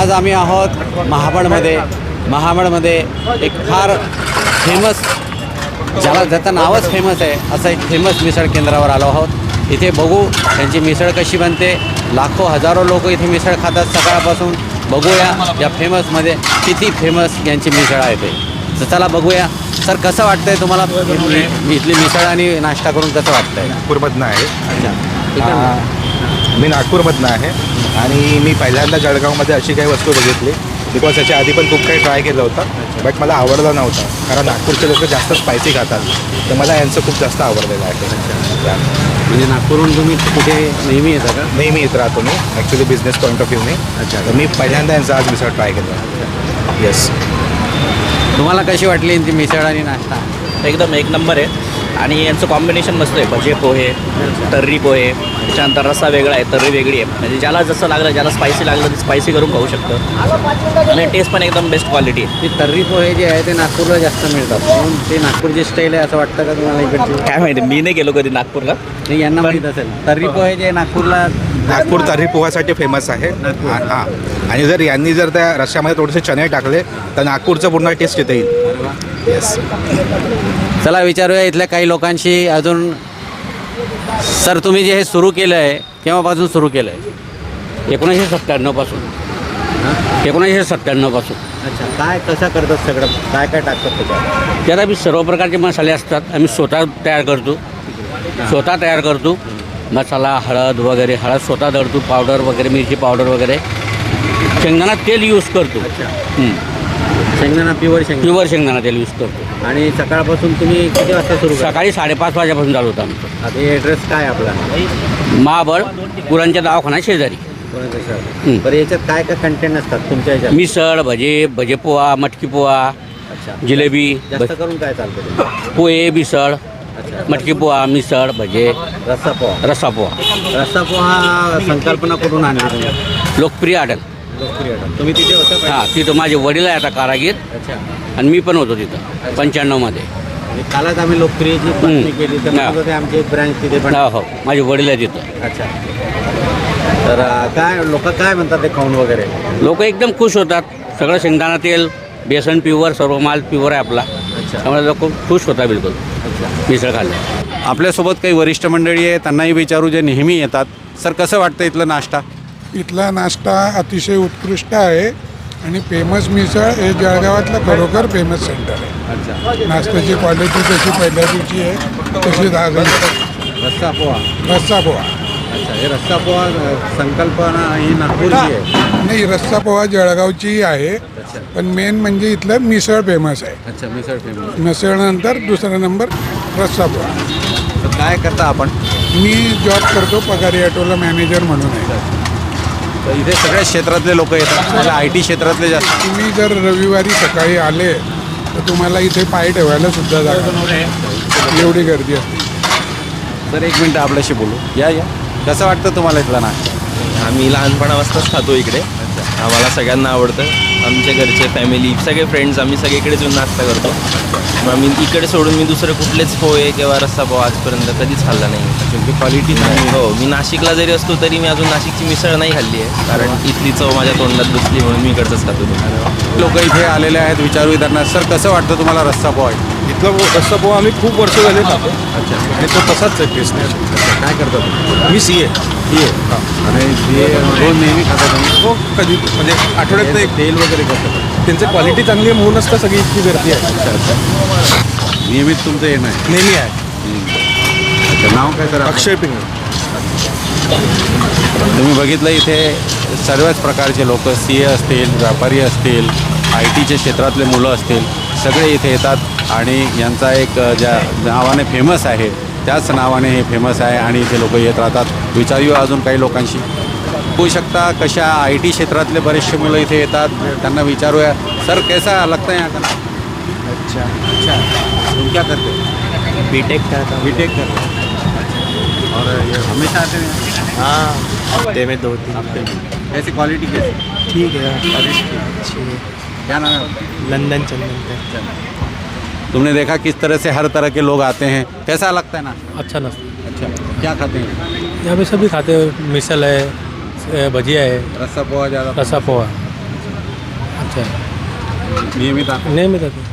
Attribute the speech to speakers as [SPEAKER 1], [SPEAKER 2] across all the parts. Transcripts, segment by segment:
[SPEAKER 1] आज आम्ही आहोत महाबळमध्ये. महाबळमध्ये एक फार फेमस ज्याला ज्याचं नावच फेमस आहे असं एक फेमस मिसळ केंद्रावर आलो आहोत. इथे बघू त्यांची मिसळ कशी बनते. लाखो हजारो लोक इथे मिसळ खातात सकाळपासून. बघूया या फेमसमध्ये किती फेमस यांची मिसळ आहे ते. तर चला बघूया. सर कसं वाटतंय तुम्हाला इथली मिसळ आणि नाश्ता करून कसं वाटतंय?
[SPEAKER 2] नागपूरमधनं आहे. मी नागपूरमधनं आहे आणि मी पहिल्यांदा जळगावमध्ये अशी काही वस्तू बघितली. बिकॉज त्याच्या आधी पण खूप काही ट्राय केलं होतं बट मला आवडलं नव्हतं. कारण नागपूरचे लोक जास्त स्पायसी खातात. तर मला यांचं खूप जास्त आवडलेलं आहे.
[SPEAKER 1] म्हणजे नागपूरहून तुम्ही कुठे नेहमी येता का?
[SPEAKER 2] नेहमी येत राहतो मी ॲक्च्युली बिझनेस पॉईंट ऑफ व्ह्यूने
[SPEAKER 1] अच्छा.
[SPEAKER 2] तर मी पहिल्यांदा यांचा आज मिसळ ट्राय केलं. येस
[SPEAKER 1] तुम्हाला कशी वाटली यांची मिसळ आणि नाश्ता?
[SPEAKER 3] एकदम एक नंबर आहे. आणि यांचं कॉम्बिनेशन मस्त आहे. भजे पोहे तर्री पोहे. त्याच्यानंतर रस्सा वेगळा आहे तर्री वेगळी आहे. म्हणजे ज्याला जसं लागलं ज्याला स्पायसी लागलं ते स्पायसी करून खाऊ शकतं. आणि टेस्ट पण एकदम बेस्ट क्वालिटी आहे.
[SPEAKER 1] ते तर्री पोहे जे आहे ते नागपूरला जास्त मिळतात. म्हणून ते नागपूरची स्टाईल आहे असं वाटतं का तुम्हाला इकडची?
[SPEAKER 3] काय माहिती मी नाही गेलो कधी नागपूरला.
[SPEAKER 1] यांना माहीत असेल. तर्री पोहे जे नागपूरला
[SPEAKER 2] नागपूर तर्री पोहासाठी फेमस आहे. हां हां. आणि जर यांनी जर त्या रश्श्यामध्ये थोडेसे चणे टाकले तर नागपूरचं पूर्ण टेस्ट येता येईल. येस
[SPEAKER 1] चला विचारूया इथल्या काही लोकांशी. अजून सर तुम्ही जे हे सुरू केलं आहे केव्हापासून सुरू केलं आहे
[SPEAKER 3] एकोणीसशे सत्त्याण्णवपासून एकोणीसशे सत्त्याण्णवपासून
[SPEAKER 1] अच्छा काय कसं करतात सगळं? काय काय टाकतात त्याच्यात
[SPEAKER 3] त्यात आम्ही सर्व प्रकारचे मसाले असतात. आम्ही स्वतः तयार करतो. स्वतः तयार करतो. मसाला हळद वगैरे हळद स्वतः दळतो पावडर वगैरे मिरची पावडर वगैरे. शेंगदाणा तेल यूज करतो. हं.
[SPEAKER 1] शेंगदाणा प्युअर शेंगदाणा.
[SPEAKER 3] प्युअर शेंगदाणा तेल यूज करतो.
[SPEAKER 1] आणि सकाळपासून तुम्ही किती वाजता सुरू
[SPEAKER 3] सकाळी साडेपाच वाजेपासून चालू होतं आमचं.
[SPEAKER 1] आता ॲड्रेस काय आपला?
[SPEAKER 3] महाबळ कुरांच्या दवाखाना शेजारी.
[SPEAKER 1] कोणाचं सर. बरं याच्यात काय काय कंटेंट असतात तुमच्या ह्याच्यात
[SPEAKER 3] मिसळ भजे भजे पोहा मटकी पोहा
[SPEAKER 1] अच्छा.
[SPEAKER 3] जिलेबी
[SPEAKER 1] जास्त करून काय चालतं?
[SPEAKER 3] पोहे मिसळ. मटकी पोहा मिसळ भजे
[SPEAKER 1] रस्सा पोहा.
[SPEAKER 3] रस्सा पोहा.
[SPEAKER 1] रस्सा पोहा संकल्पना कुठून आणली तुम्ही
[SPEAKER 3] लोकप्रिय आडल
[SPEAKER 1] लोकप्रिय आयटम. तुम्ही तिथे होता?
[SPEAKER 3] हां तिथं माझे वडील आहे आता कारागीर.
[SPEAKER 1] अच्छा.
[SPEAKER 3] आणि मी पण होतो तिथं पंच्याण्णवमध्ये.
[SPEAKER 1] आणि कालच आम्ही लोकप्रियची बातमी केली तर. म्हणत होते आमची एक ब्रँच तिथे पण
[SPEAKER 3] हो हो. माझे वडील आहे तिथं.
[SPEAKER 1] अच्छा. तर अं, काय लोक काय म्हणतात ते खाऊन वगैरे?
[SPEAKER 3] लोक एकदम खुश होतात. सगळं शेंगदाणा तेल बेसन प्युअर सर्व माल प्युअर आहे आपला.
[SPEAKER 1] अच्छा.
[SPEAKER 3] त्यामुळे लोक खुश होतात बिलकुल. मिसळ खाल्लं.
[SPEAKER 1] आपल्यासोबत काही वरिष्ठ मंडळी आहे त्यांनाही विचारू जे नेहमी येतात. सर कसं वाटतं इथलं नाश्ता?
[SPEAKER 4] इथला नाश्ता अतिशय उत्कृष्ट आहे आणि फेमस मिसळ हे जळगावातलं खरोखर फेमस सेंटर आहे.
[SPEAKER 1] अच्छा.
[SPEAKER 4] नाश्त्याची क्वालिटी तशी पहिल्या दिवशी आहे तशीच आज आहे.
[SPEAKER 1] रस्सा पोहा.
[SPEAKER 4] रस्सा पोहा.
[SPEAKER 1] अच्छा हे रस्सा पोहा संकल्पना ही नागपूरची आहे.
[SPEAKER 4] नाही रस्सा पोहा जळगावचीही आहे. पण मेन म्हणजे इथलं मिसळ फेमस आहे.
[SPEAKER 1] अच्छा मिसळ फेमस
[SPEAKER 4] मिसळनंतर दुसरा नंबर रस्सा पोहा
[SPEAKER 1] तर काय करता आपण?
[SPEAKER 4] मी जॉब करतो पगारी ऑटोला मॅनेजर म्हणून आहे.
[SPEAKER 1] तर इथे सगळ्या क्षेत्रातले लोक येतात. मला आय टी क्षेत्रातले जास्त.
[SPEAKER 4] तुम्ही जर रविवारी सकाळी आले तर तुम्हाला इथे पाय ठेवायला सुद्धा जागा नाही. एवढी गर्दी असते.
[SPEAKER 1] सर एक मिनटं आपल्याशी बोलू. या या. कसं वाटतं तुम्हाला इथला नाश्ता?
[SPEAKER 5] आम्ही लहानपणापासूनच खातो इकडे. आम्हाला सगळ्यांना आवडतं. आमच्या घरचे फॅमिली सगळे फ्रेंड्स आम्ही सगळे इकडेच येऊन नाश्ता करतो. मग आम्ही इकडे सोडून मी दुसरं कुठलेच पोहे किंवा रस्सा पोहा आजपर्यंत कधीच खाल्ला नाही.
[SPEAKER 1] तुमची क्वालिटी
[SPEAKER 5] हो मी नाशिकला जरी असतो तरी मी अजून नाशिकची मिसळ नाही खाल्ली आहे. कारण इथली चव माझ्या तोंडात बसली म्हणून मी इकडचंच खातो.
[SPEAKER 1] लोक इथे आलेले आहेत विचारू त्यांना सर कसं वाटतं तुम्हाला रस्सा पोहा?
[SPEAKER 2] इथलं रस्सा पोहा आम्ही खूप वर्ष झाले खातो.
[SPEAKER 1] अच्छा.
[SPEAKER 2] आणि तो तसाच आहे टेस्ट
[SPEAKER 1] काय करता तुम्ही?
[SPEAKER 2] मी सी ए
[SPEAKER 1] ही. आहे आणि हे. रोज नेहमी खाता तुम्ही?
[SPEAKER 2] हो कधी म्हणजे आठवड्यात एक
[SPEAKER 1] तेल वगैरे करता
[SPEAKER 2] त्यांची क्वालिटी चांगली आहे म्हणूनच तर सगळी इतकी गर्दी आहे.
[SPEAKER 1] नियमित तुमचं येणं आहे.
[SPEAKER 2] नेहमी आहे.
[SPEAKER 1] अच्छा नाव काय सर
[SPEAKER 2] अक्षय पिंग
[SPEAKER 1] तुम्ही बघितलं इथे सर्वच प्रकारचे लोक सी ए असतील व्यापारी असतील आय टीच्या क्षेत्रातले मुलं असतील सगळे इथे येतात. आणि यांचा एक ज्या नावाने फेमस आहे त्याच नावाने हे फेमस आहे आणि इथे लोक येत राहतात. विचारूया अजून काही लोकांशी. होऊ शकता कशा आय टी क्षेत्रातले बरेचसे मुलं इथे येतात त्यांना विचारूया. सर कैसा लगता है यहाँ का? अच्छा. अच्छा. तुम क्या करते? हो
[SPEAKER 5] बीटेक करता
[SPEAKER 1] बी टेक करते हो? और ये हमेशा आते हैं?
[SPEAKER 5] हाँ हफ्ते में दो तीन
[SPEAKER 1] हफ्ते में। ऐसी क्वालिटी कैसी?
[SPEAKER 5] ठीक है।
[SPEAKER 1] अच्छी है। क्या नाम है?
[SPEAKER 5] लंदन चंदन
[SPEAKER 1] तुमने देखा किस तरह से हर तरह के लोग आते हैं? कैसा लगता है ना?
[SPEAKER 6] अच्छा ना।
[SPEAKER 1] अच्छा क्या खाते हैं?
[SPEAKER 6] यहाँ पे सभी खाते हैं। मिसल है भजिया है।
[SPEAKER 1] रस्सा पोहा ज़्यादा
[SPEAKER 6] रसा पोहा। अच्छा।
[SPEAKER 1] नियमित
[SPEAKER 6] नियमित आते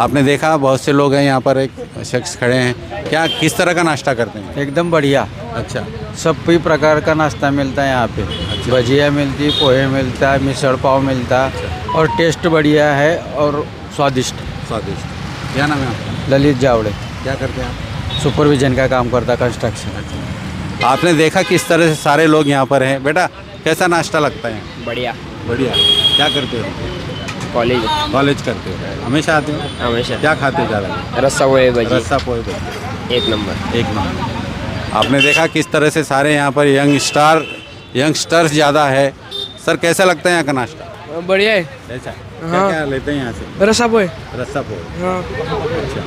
[SPEAKER 1] आपने देखा बहुत से लोग हैं यहाँ पर एक शख्स खड़े हैं। क्या किस तरह का नाश्ता करते हैं?
[SPEAKER 7] एकदम बढ़िया।
[SPEAKER 1] अच्छा।
[SPEAKER 7] सब कई प्रकार का नाश्ता मिलता है यहाँ पे। अच्छा। भजिया मिलती पोहे मिलता है मिसल पाव मिलता। है और टेस्ट बढ़िया है और स्वादिष्ट।
[SPEAKER 1] स्वादिष्ट। क्या नाम है आपका?
[SPEAKER 7] ललित जावड़े।
[SPEAKER 1] क्या करते हैं आप?
[SPEAKER 7] सुपरविजन का काम करता कंस्ट्रक्शन।
[SPEAKER 1] आपने देखा किस तरह से सारे लोग यहाँ पर हैं? बेटा कैसा नाश्ता लगता है?
[SPEAKER 5] बढ़िया।
[SPEAKER 1] बढ़िया। क्या करते हो?
[SPEAKER 5] कॉलेज।
[SPEAKER 1] कॉलेज करते हो? हमेशा आते हो?
[SPEAKER 5] हमेशा।
[SPEAKER 1] क्या खाते हो ज़्यादा?
[SPEAKER 5] रस्सा भजी।
[SPEAKER 1] रस्सा भजी।
[SPEAKER 5] एक नंबर।
[SPEAKER 1] एक नंबर। आपने देखा किस तरह से सारे यहाँ पर यंग स्टार यंगस्टर्स ज़्यादा है? सर कैसा लगता है यहाँ का नाश्ता?
[SPEAKER 6] बढ़िया है।
[SPEAKER 1] ऐसा क्या क्या लेते हैं यहाँ से?
[SPEAKER 6] रसा पोहे।
[SPEAKER 1] रस्सा पोहे।
[SPEAKER 6] हाँ।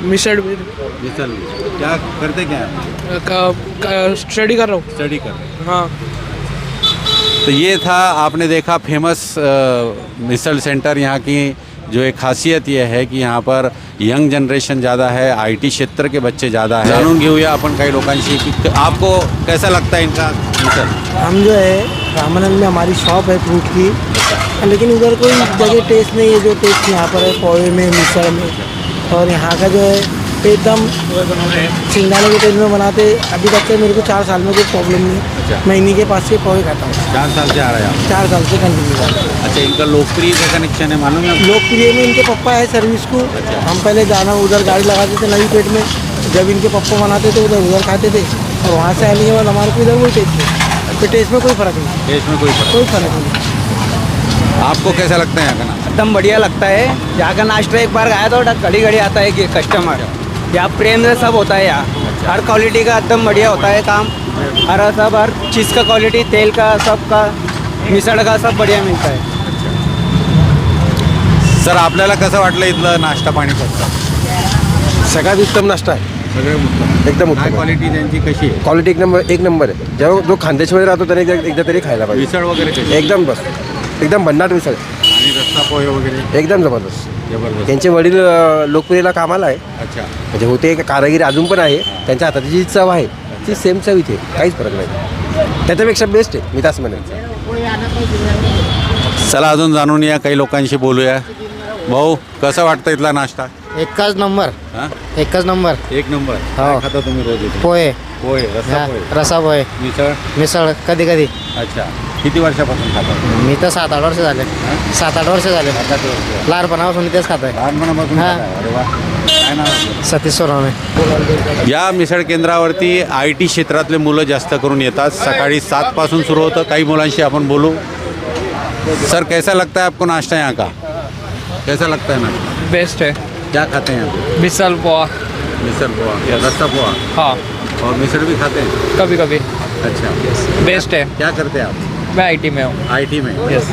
[SPEAKER 6] मिसळ
[SPEAKER 1] मिसल भी। क्या करते क्या हैं
[SPEAKER 6] स्टडी कर रहा हूँ।
[SPEAKER 1] स्टडी कर रहे हैं।
[SPEAKER 6] हाँ।
[SPEAKER 1] तो ये था आपने देखा फ़ेमस मिसल सेंटर यहाँ की जो एक खासियत ये है की यहाँ पर यंग जनरेशन ज़्यादा है आईटी क्षेत्र के बच्चे ज़्यादा है। जाणून घेऊया आपण काही लोकांशी की आपको कैसा लगता है इनका मिसल?
[SPEAKER 8] हम जो है रामानंद में हमारी शॉप है फ्रूट की। लेकिन उधर कोई जगह टेस्ट नहीं है जो टेस्ट यहाँ पर है पोहे में मिसळ में। और यहाँ का जो है एकदम सिंगाने के तेल में बनाते अभी तक के मेरे को चार साल में कोई प्रॉब्लम नहीं मैं इन्हीं के पास से पोहे खाता हूँ।
[SPEAKER 1] चार साल से आ रहा है
[SPEAKER 8] चार साल से कंटिन्यू करता हूँ।
[SPEAKER 1] अच्छा इनका लोकप्रिय का कनेक्शन है मालूम है
[SPEAKER 8] लोकप्रिय में इनके पप्पा है सर्विस को हम पहले जाना उधर गाड़ी लगाते थे नई पेट में। जब इनके पप्पा बनाते थे उधर उधर खाते थे। और वहाँ से आने के बाद हमारे को इधर वही टेस्ट है। तो टेस्ट में कोई फ़र्क नहीं।
[SPEAKER 1] देश में कोई फ़र्क
[SPEAKER 8] कोई फ़र्क नहीं।
[SPEAKER 1] आपको कैसा लगता है यहाँ का नाम
[SPEAKER 7] एकदम बढ़िया लगता है। यहाँ का नाश्ता एक बार खाया तो घड़ी घड़ी आता है कि कस्टमर यहाँ प्रेम से सब होता है यहाँ हर क्वालिटी का एकदम बढ़िया होता है काम। हर सब हर चीज़ का क्वालिटी तेल का सब का मिसळ का सब बढ़िया मिलता है।
[SPEAKER 1] सर आपल्याला कसं वाटलं इथलं नाश्ता पाणी कसं
[SPEAKER 2] सगळ्यात उत्तम नाश्ता आहे. एकदम उत्तम
[SPEAKER 1] क्वालिटी त्यांची कशी आहे?
[SPEAKER 2] क्वालिटी एक नंबर एक नंबर आहे. जेव्हा जो खानदेशमध्ये राहतो त्याने एकदा एकदा तरी खायला पाहिजे.
[SPEAKER 1] मिसळ वगैरे
[SPEAKER 2] एकदम बस. एकदम भन्नाट मिसळ.
[SPEAKER 1] आणि रस्सा पोहे वगैरे?
[SPEAKER 2] एकदम जबरदस्त.
[SPEAKER 1] जबरदस्त.
[SPEAKER 2] त्यांचे वडील अ, लोकप्रियला कामाला आहे.
[SPEAKER 1] अच्छा.
[SPEAKER 2] म्हणजे होते एक कारागिरी अजून पण आहे. त्यांच्या हाताची जी चव आहे ती सेम चव इथे. आहे. काहीच फरक नाही. त्याच्यापेक्षा बेस्ट आहे मी तास म्हणेन.
[SPEAKER 1] चला अजून जाणून या काही लोकांशी बोलूया. भाऊ कसं वाटतं इथला नाश्ता?
[SPEAKER 8] एकच नंबर.
[SPEAKER 1] हा?
[SPEAKER 8] एकच नंबर.
[SPEAKER 1] एक नंबर. काय खाता तुम्ही रोज इथे?
[SPEAKER 8] पोहे.
[SPEAKER 1] पोहे रस्सा पोहे.
[SPEAKER 8] रसा पोहे.
[SPEAKER 1] मिसळ?
[SPEAKER 8] मिसळ कधी कधी
[SPEAKER 1] अच्छा. किती वर्षापासून खाता
[SPEAKER 8] मी तर सात आठ वर्ष झाले. सात आठ वर्ष झाले. लहानपणापासून तेच खात आहे
[SPEAKER 1] लहानपणापासून
[SPEAKER 8] हा.
[SPEAKER 1] खाताय? अरे वा. काय नाव आहे? आपलं?
[SPEAKER 8] सतीश सोनवणे
[SPEAKER 1] या मिसळ केंद्रावरती आय टी क्षेत्रातले मुलं जास्त करून येतात. सकाळी सातपासून सुरू होतं. काही मुलांशी आपण बोलू. सर कैसा लगता है आपको नाश्ता यहाँ का? कैसा लगता है नाश्ता?
[SPEAKER 6] बेस्ट है.
[SPEAKER 1] क्या खाते हैं
[SPEAKER 6] मिसल पोहा.
[SPEAKER 1] मिसल पोहा. रस्सा पोहा?
[SPEAKER 6] हाँ.
[SPEAKER 1] और मिसळ भी खाते हैं?
[SPEAKER 6] कभी कभी
[SPEAKER 1] अच्छा
[SPEAKER 6] बेस्ट है.
[SPEAKER 1] क्या करते हैं आप?
[SPEAKER 6] मैं आईटी में हूँ।
[SPEAKER 1] आईटी में?
[SPEAKER 6] यस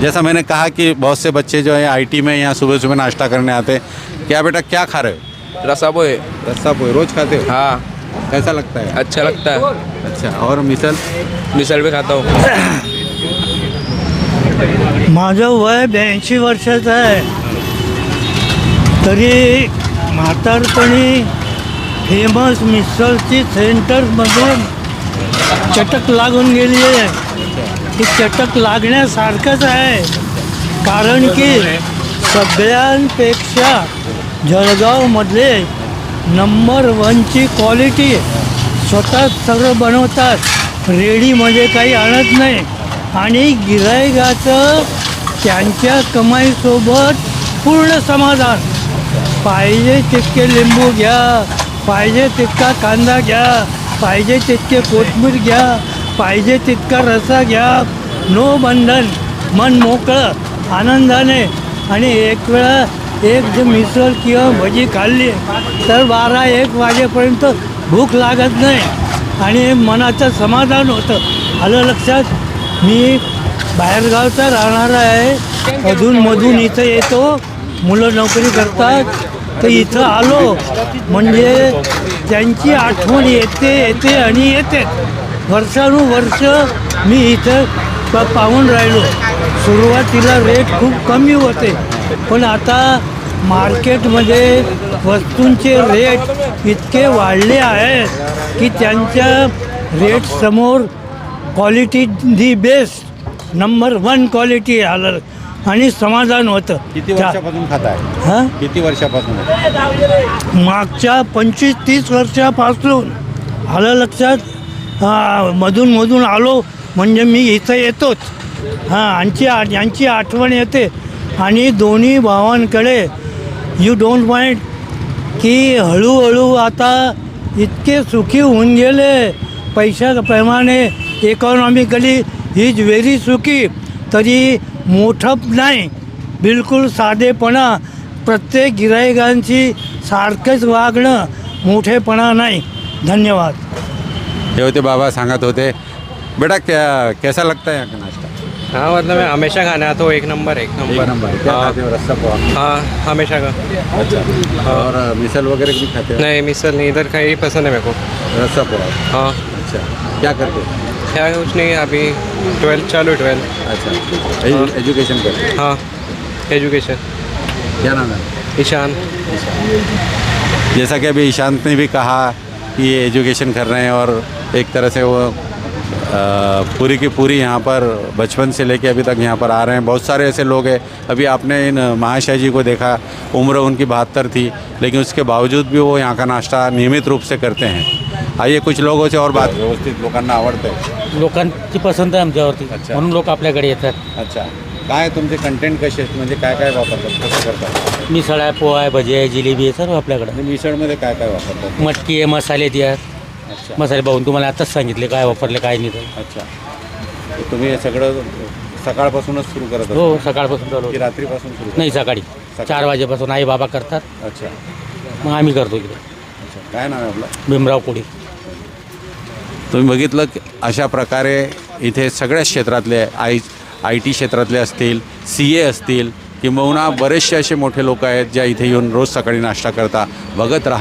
[SPEAKER 1] जैसा मैंने कहा कि बहुत से बच्चे जो है आईटी में यहाँ सुबह सुबह नाश्ता करने आते हैं। क्या बेटा क्या खा रहे हो?
[SPEAKER 6] रसा पोहे।
[SPEAKER 1] रस्सा पोहे रोज खाते हो?
[SPEAKER 6] हाँ।
[SPEAKER 1] कैसा लगता है?
[SPEAKER 6] अच्छा लगता है।
[SPEAKER 1] अच्छा और मिसल?
[SPEAKER 6] मिसल भी खाता हूँ।
[SPEAKER 9] माझं वय ब्याऐंशी वर्षाचं आहे. तरी म्हातारपणी फ़ेमस मिसळची सेंटरमधून चटक लागून गेली आहे. की चटक लागण्यासारखंच आहे. कारण की सगळ्यांपेक्षा जळगावमधले नंबर वनची क्वालिटी स्वतः सगळं बनवतात. रेडीमध्ये म्हणजे काही आणत नाही. आणि गिरायकाचं त्यांच्या कमाईसोबत पूर्ण समाधान. पाहिजे तितके लिंबू घ्या पाहिजे तितका कांदा घ्या पाहिजे तितके कोथमीर घ्या पाहिजे तितका रसा घ्या. नो बंधन मन मोकळं आनंदाने. आणि एक वेळा एक जे मिसळ किंवा भजी खाल्ली तर बारा एक वाजेपर्यंत भूक लागत नाही. आणि मनाचं समाधान होतं. आलं लक्षात? मी बाहेरगावचा राहणारा आहे. अधूनमधून इथं येतो. मुलं नोकरी करतात. तर इथं आलो. म्हणजे त्यांची आठवण येते येते आणि येते. वर्षानुवर्ष मी इथं प- पाहून राहिलो. सुरुवातीला रेट खूप कमी होते. पण आता मार्केटमध्ये वस्तूंचे रेट इतके वाढले आहेत की त्यांच्या रेटसमोर quality the best number one quality आलं आणि समाधान होतं.
[SPEAKER 1] किती वर्षापासून खाताय
[SPEAKER 9] हां?
[SPEAKER 1] किती वर्षापासून
[SPEAKER 9] मागच्या पंचवीस तीस वर्षापासून आलं लक्षात? हां मधून मधून आलो म्हणजे मी इथं येतोच. हां यांची आ- यांची आठवण येते. आणि दोन्ही भावांकडे यू डोंट माइंड की हळूहळू आता इतके सुखी होऊन गेले. पैशाप्रमाणे इकॉनॉमिकली इज व्हेरी सुखी. तरी मोठं नाही. बिलकुल साधेपणा. प्रत्येक गिरायकांशी सारखंच वागणं मोठेपणा नाही. धन्यवाद.
[SPEAKER 1] हे होते बाबा सांगत होते बेटा क्या कैसा लगता है यहाँ का नाश्ता?
[SPEAKER 6] हाँ मतलब मैं हमेशा खाने हूँ एक नंबर। एक नंबर
[SPEAKER 1] नंबर क्या
[SPEAKER 6] हाँ।
[SPEAKER 1] खाते हो रस्सा पोहा?
[SPEAKER 6] हाँ हमेशा का।
[SPEAKER 1] अच्छा और मिसल वगैरह भी खाते हो?
[SPEAKER 6] नहीं मिसल नहीं इधर का ही पसंद है मेरे को।
[SPEAKER 1] रस्सा पोहा?
[SPEAKER 6] हाँ।
[SPEAKER 1] अच्छा क्या करते हो?
[SPEAKER 6] क्या कुछ नहीं अभी ट्वेल्थ चालू है ट्वेल्थ।
[SPEAKER 1] अच्छा एजुकेशन करते हो
[SPEAKER 6] हाँ एजुकेशन।
[SPEAKER 1] क्या नाम है?
[SPEAKER 6] ईशान।
[SPEAKER 1] जैसा कि अभी ईशांत ने भी कहा ये एजुकेशन कर रहे हैं और एक तरह से वो पूरी की पूरी यहाँ पर बचपन से लेके अभी तक यहाँ पर आ रहे हैं। बहुत सारे ऐसे लोग हैं। अभी आपने इन महाशय जी को देखा उम्र उनकी बहत्तर थी लेकिन उसके बावजूद भी वो यहाँ का नाश्ता नियमित रूप से करते हैं। आइए कुछ लोगों से और बात व्यवस्थित लोकांना आवडतं।
[SPEAKER 3] लोकांची पसंत आहे आमच्यावरती
[SPEAKER 1] अच्छा.
[SPEAKER 3] म्हणून लोक आपल्याकडे येतात.
[SPEAKER 1] अच्छा। काय तुमचे कंटेंट कसे आहेत? म्हणजे काय काय वापरतात? कसं करतात?
[SPEAKER 3] मिसळ आहे पोहा आहे भजी आहे जिलेबी आहे सर्व आपल्याकडे.
[SPEAKER 1] आणि मिसळमध्ये काय काय वापरतात?
[SPEAKER 3] मटकी आहे मसाले ती आहेत.
[SPEAKER 1] अच्छा.
[SPEAKER 3] मसाले पाहून तुम्हाला आताच सांगितले काय वापरले काय नाही तर
[SPEAKER 1] अच्छा. तर तुम्ही हे सगळं सकाळपासूनच सुरू करत
[SPEAKER 3] हो सकाळपासून चालू
[SPEAKER 1] की
[SPEAKER 3] होतं.
[SPEAKER 1] रात्रीपासून सुरू
[SPEAKER 3] नाही
[SPEAKER 1] सकाळी.
[SPEAKER 3] चार वाजेपासून आई बाबा करतात.
[SPEAKER 1] अच्छा.
[SPEAKER 3] मग आम्ही करतो इकडे.
[SPEAKER 1] अच्छा. काय नाव आहे आपलं?
[SPEAKER 3] भीमराव कोळी.
[SPEAKER 1] तुम्ही बघितलं की अशा प्रकारे इथे सगळ्याच क्षेत्रातले आय आय टी क्षेत्रातले असतील सी ए असतील किंबहुना बरेचसे असे मोठे लोक आहेत ज्या इथे येऊन रोज सकाळी नाश्ता करता बघत राहा